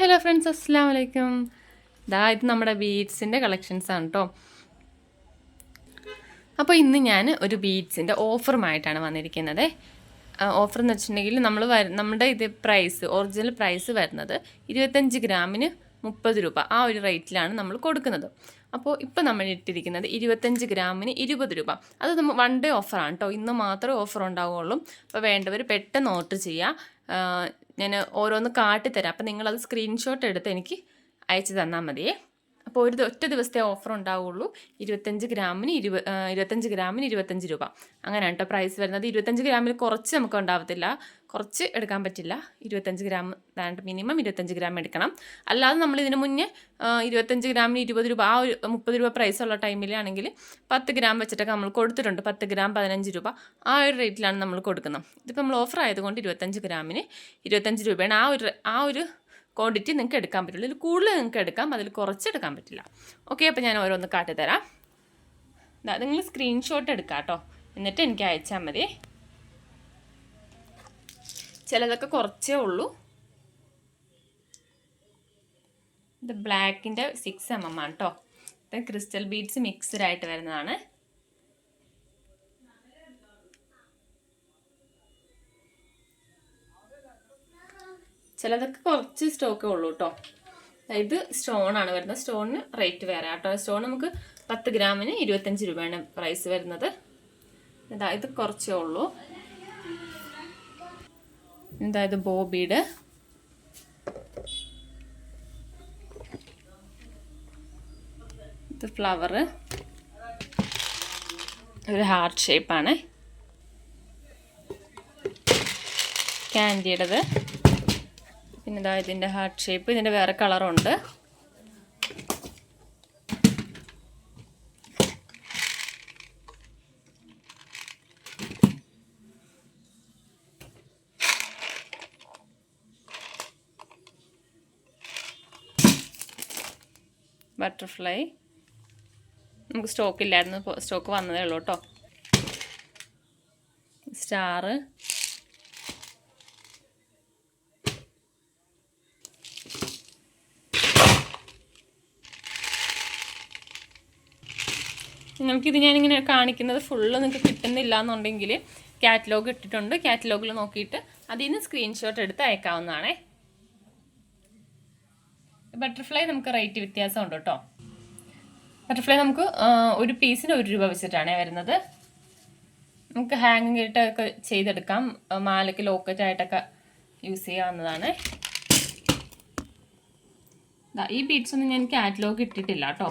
Hello friends അസ്സാം വലൈക്കും ദാ ഇത് നമ്മുടെ ബീഡ്സിന്റെ കളക്ഷൻസ് ആണ് കേട്ടോ അപ്പോൾ ഇന്ന് ഞാൻ ഒരു ബീഡ്സിന്റെ ഓഫറുമായിട്ടാണ് വന്നിരിക്കുന്നത്. ഓഫർ എന്ന് വെച്ചിട്ടുണ്ടെങ്കിൽ നമ്മൾ വര നമ്മുടെ ഇത് പ്രൈസ് ഒറിജിനൽ പ്രൈസ് വരുന്നത് ഇരുപത്തഞ്ച് ഗ്രാമിന് മുപ്പത് രൂപ. ആ ഒരു റേറ്റിലാണ് നമ്മൾ കൊടുക്കുന്നത്. അപ്പോൾ ഇപ്പോൾ നമ്മൾ ഇട്ടിരിക്കുന്നത് ഇരുപത്തഞ്ച് ഗ്രാമിന് ഇരുപത് രൂപ. അത് നമ്മൾ വൺ ഡേ ഓഫറാണ് കേട്ടോ ഇന്ന് മാത്രമേ ഓഫർ ഉണ്ടാവുകയുള്ളൂ. അപ്പോൾ വേണ്ടവർ പെട്ടെന്ന് ഓർഡർ ചെയ്യുക. ഞാൻ ഓരോന്ന് കാട്ടിത്തരാം. അപ്പം നിങ്ങളത് സ്ക്രീൻഷോട്ട് എടുത്ത് എനിക്ക് അയച്ചു തന്നാൽ മതിയേ. അപ്പോൾ ഒരു ഒറ്റ ദിവസത്തെ ഓഫർ ഉണ്ടാവുള്ളൂ. ഇരുപത്തഞ്ച് ഗ്രാമിന് ഇരുപ ഇരുപത്തഞ്ച് ഗ്രാമിന് ഇരുപത്തഞ്ച് രൂപ. അങ്ങനെയാണ് കേട്ടോ പ്രൈസ് വരുന്നത്. ഇരുപത്തഞ്ച് ഗ്രാമിൽ കുറച്ച് നമുക്ക് ഉണ്ടാവത്തില്ല. കുറച്ച് എടുക്കാൻ പറ്റില്ല. ഇരുപത്തഞ്ച് ഗ്രാം വേണ്ട മിനിമം ഇരുപത്തഞ്ച് ഗ്രാം എടുക്കണം. അല്ലാതെ നമ്മൾ ഇതിന് മുന്നേ ഇരുപത്തഞ്ച് ഗ്രാമിന് ഇരുപത് രൂപ ആ ഒരു മുപ്പത് രൂപ പ്രൈസ് ഉള്ള ടൈമിലാണെങ്കിൽ പത്ത് ഗ്രാം വെച്ചിട്ടൊക്കെ നമ്മൾ കൊടുത്തിട്ടുണ്ട്. പത്ത് ഗ്രാം പതിനഞ്ച് രൂപ. ആ ഒരു റേറ്റിലാണ് നമ്മൾ കൊടുക്കുന്നത്. ഇതിപ്പോൾ നമ്മൾ ഓഫർ ആയതുകൊണ്ട് ഇരുപത്തഞ്ച് ഗ്രാമിന് ഇരുപത്തഞ്ച് രൂപയാണ്. ആ ഒരു ആ ഒരു ക്വാണ്ടിറ്റി നിങ്ങൾക്ക് എടുക്കാൻ പറ്റില്ല ഇതിൽ കൂടുതൽ നിങ്ങൾക്ക് എടുക്കാം അതിൽ കുറച്ച് എടുക്കാൻ പറ്റില്ല. ഓക്കെ അപ്പോൾ ഞാൻ ഓരോന്ന് കാട്ടിത്തരാം. നിങ്ങൾ സ്ക്രീൻഷോട്ട് എടുക്കാം കേട്ടോ എന്നിട്ട് എനിക്ക് അയച്ചാൽ മതി. ചിലതൊക്കെ കുറച്ചേ ഉള്ളൂ. ഇത് ബ്ലാക്കിന്റെ സിക്സ് എം എം ആണ് കേട്ടോ ഇത് ക്രിസ്റ്റൽ ബീഡ്സ് മിക്സ്ഡ് ആയിട്ട് വരുന്നതാണ്. ചിലതൊക്കെ കുറച്ച് സ്റ്റോക്കേ ഉള്ളൂ കേട്ടോ ഇത് സ്റ്റോൺ ആണ് വരുന്നത്. സ്റ്റോണിന് റേറ്റ് വേറെ കേട്ടോ സ്റ്റോൺ നമുക്ക് പത്ത് ഗ്രാമിന് ഇരുപത്തഞ്ച് രൂപയാണ് പ്രൈസ് വരുന്നത്. ഇതാ ഇത് കുറച്ചേ ഉള്ളൂ. എന്താ ഇത് ബോബീഡ് ഇത് ഫ്ലവർ. ഒരു ഹാർട്ട് ഷേപ്പാണ്. ക്യാൻഡിയുടേത്. പിന്നെ ഇതാ ഇതിന്റെ ഹാർട്ട് ഷേപ്പ് ഇതിന്റെ വേറെ കളറുണ്ട് ബട്ടർഫ്ലൈ നമുക്ക് സ്റ്റോക്ക് ഇല്ലായിരുന്നു സ്റ്റോക്ക് വന്നതേ ഉള്ളൂ കേട്ടോ സ്റ്റാറ് നിങ്ങൾക്കിത് ഞാനിങ്ങനെ കാണിക്കുന്നത് ഫുള്ള് നിങ്ങൾക്ക് കിട്ടുന്നില്ല എന്നുണ്ടെങ്കിൽ കാറ്റലോഗ് ഇട്ടിട്ടുണ്ട്. കാറ്റലോഗിൽ നോക്കിയിട്ട് അതിൽ നിന്ന് സ്ക്രീൻഷോട്ട് എടുത്ത് അയക്കാവുന്നതാണേ. ബട്ടർഫ്ലൈ നമുക്ക് റേറ്റ് വ്യത്യാസമുണ്ട് കേട്ടോ ബട്ടർഫ്ലൈ നമുക്ക് ഒരു പീസിന് ഒരു രൂപ വെച്ചിട്ടാണ് വരുന്നത്. നമുക്ക് ഹാങ്ങിങ് ആയിട്ടൊക്കെ ചെയ്തെടുക്കാം. മാലയ്ക്ക് ലോക്കറ്റ് ആയിട്ടൊക്കെ യൂസ് ചെയ്യാവുന്നതാണ്. ഈ ബീഡ്സ് ഒന്നും ഞാൻ കാറ്റലോഗ് ഇട്ടിട്ടില്ല കേട്ടോ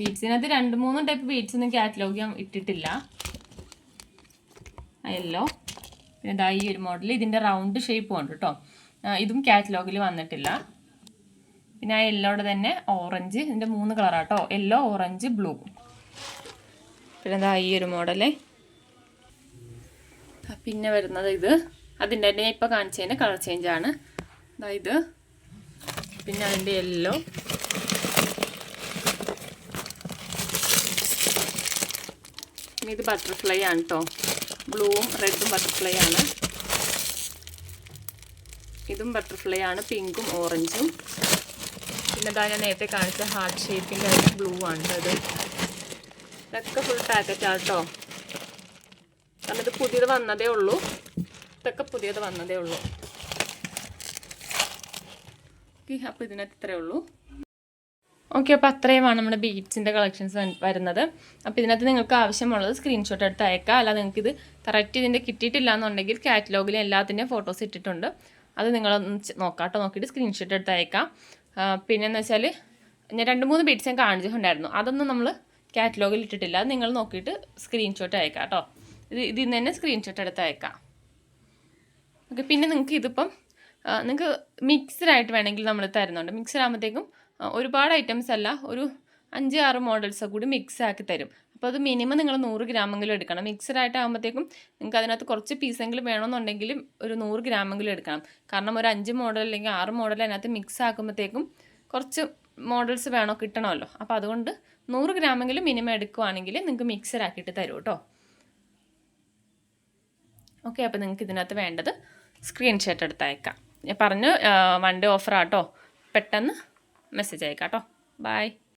ബീഡ്സിനകത്ത് രണ്ട് മൂന്ന് ടൈപ്പ് ബീഡ്സ് ഒന്നും കാറ്റലോഗ് ഞാൻ ഇട്ടിട്ടില്ല. യെല്ലോ പിന്നെ ഇതാ ഈ ഒരു മോഡൽ ഇതിന്റെ റൗണ്ട് ഷേപ്പ് ഉണ്ട് കേട്ടോ ഇതും കാറ്റലോഗിൽ വന്നിട്ടില്ല. പിന്നെ ആ യെല്ലോയുടെ തന്നെ ഓറഞ്ച് ഇതിന്റെ മൂന്ന് കളറാട്ടോ യെല്ലോ ഓറഞ്ച് ബ്ലൂ പിന്നെ എന്താ ഈ ഒരു മോഡൽ പിന്നെ വരുന്നത് ഇത്. അതിന്റെ തന്നെ ഇപ്പോൾ കാണിച്ചതിന്റെ കളർ ചേഞ്ചാണ് ഇതാ ഇത്. പിന്നെ അതിന്റെ യെല്ലോ ഇത് ബട്ടർഫ്ലൈ ആണ് കേട്ടോ ബ്ലൂവും റെഡും ബട്ടർഫ്ലൈ ആണ്. ഇതും ബട്ടർഫ്ലൈ ആണ് പിങ്കും ഓറഞ്ചും പിന്നെ ഇതാ ഞാൻ നേരത്തെ കാണിച്ച ഹാർട്ട് ഷേപ്പിന്റെ ആയിട്ട് ബ്ലൂ ആണ് അത് ഇത്. ഇതൊക്കെ ഫുൾ പാക്കറ്റ് കേട്ടോ കാരണം ഇത് പുതിയത് വന്നതേ ഉള്ളൂ. ഇതൊക്കെ പുതിയത് വന്നതേ ഉള്ളൂ. ഓക്കെ അപ്പോൾ ഇതിനകത്ത് ഇത്രയേ ഉള്ളൂ. ഓക്കെ അപ്പോൾ അത്രയുമാണ് നമ്മുടെ ബീഡ്സിന്റെ കളക്ഷൻസ് വരുന്നത്. അപ്പോൾ ഇതിനകത്ത് നിങ്ങൾക്ക് ആവശ്യമുള്ളത് സ്ക്രീൻഷോട്ട് എടുത്ത് അയക്കാം അല്ലാതെ നിങ്ങൾക്ക് ഇത് കറക്റ്റ് ഇതിന്റെ കിട്ടിയിട്ടില്ല എന്നുണ്ടെങ്കിൽ കാറ്റലോഗിൽ എല്ലാത്തിന്റെയും ഫോട്ടോസ് ഇട്ടിട്ടുണ്ട്. അത് നിങ്ങളൊന്ന് നോക്കാട്ടോ. നോക്കാം നോക്കിയിട്ട് സ്ക്രീൻഷോട്ട് എടുത്ത് അയക്കാം. പിന്നെയെന്ന് വെച്ചാൽ ഞാൻ രണ്ട് മൂന്ന് ബീഡ്സ് ഞാൻ കാണിച്ചിട്ടുണ്ടായിരുന്നു. അതൊന്നും നമ്മൾ കാറ്റലോഗിൽ ഇട്ടിട്ടില്ല. അത് നിങ്ങൾ നോക്കിയിട്ട് സ്ക്രീൻഷോട്ട് അയക്കാം കേട്ടോ ഇത് ഇതിൽ നിന്ന് തന്നെ സ്ക്രീൻഷോട്ട് എടുത്ത് അയക്കാം. ഓക്കെ പിന്നെ നിങ്ങൾക്ക് ഇതിപ്പം നിങ്ങൾക്ക് മിക്സ്ഡ് ആയിട്ട് വേണമെങ്കിൽ നമ്മൾ തരുന്നുണ്ട്. മിക്സ്ഡ് ആകുമ്പോഴത്തേക്കും ഒരുപാട് ഐറ്റംസ് അല്ല ഒരു അഞ്ച് ആറ് മോഡൽസ് കൂടി മിക്സ് ആക്കി തരും. അപ്പോൾ അത് മിനിമം നിങ്ങൾ നൂറ് ഗ്രാമെങ്കിലും എടുക്കണം. മിക്സഡ് ആയിട്ട് നിങ്ങൾക്ക് അതിനകത്ത് കുറച്ച് പീസെങ്കിലും വേണമെന്നുണ്ടെങ്കിൽ ഒരു നൂറ് ഗ്രാമെങ്കിലും എടുക്കണം. കാരണം ഒരു അഞ്ച് മോഡൽ അല്ലെങ്കിൽ ആറ് മോഡൽ അതിനകത്ത് മിക്സ് ആക്കുമ്പോഴത്തേക്കും കുറച്ച് മോഡൽസ് വേണോ കിട്ടണമല്ലോ. അപ്പോൾ അതുകൊണ്ട് നൂറ് ഗ്രാമെങ്കിലും മിനിമം എടുക്കുവാണെങ്കിൽ നിങ്ങൾക്ക് മിക്സഡ് ആക്കിയിട്ട് തരും കേട്ടോ ഓക്കെ അപ്പോൾ നിങ്ങൾക്ക് ഇതിനകത്ത് വേണ്ടത് സ്ക്രീൻഷോട്ട് എടുത്ത് അയക്കാം ഞാൻ പറഞ്ഞു വൺ ഡേ ഓഫർ ആട്ടോ. പെട്ടെന്ന് മെസ്സേജ് അയക്കാം കേട്ടോ ബൈ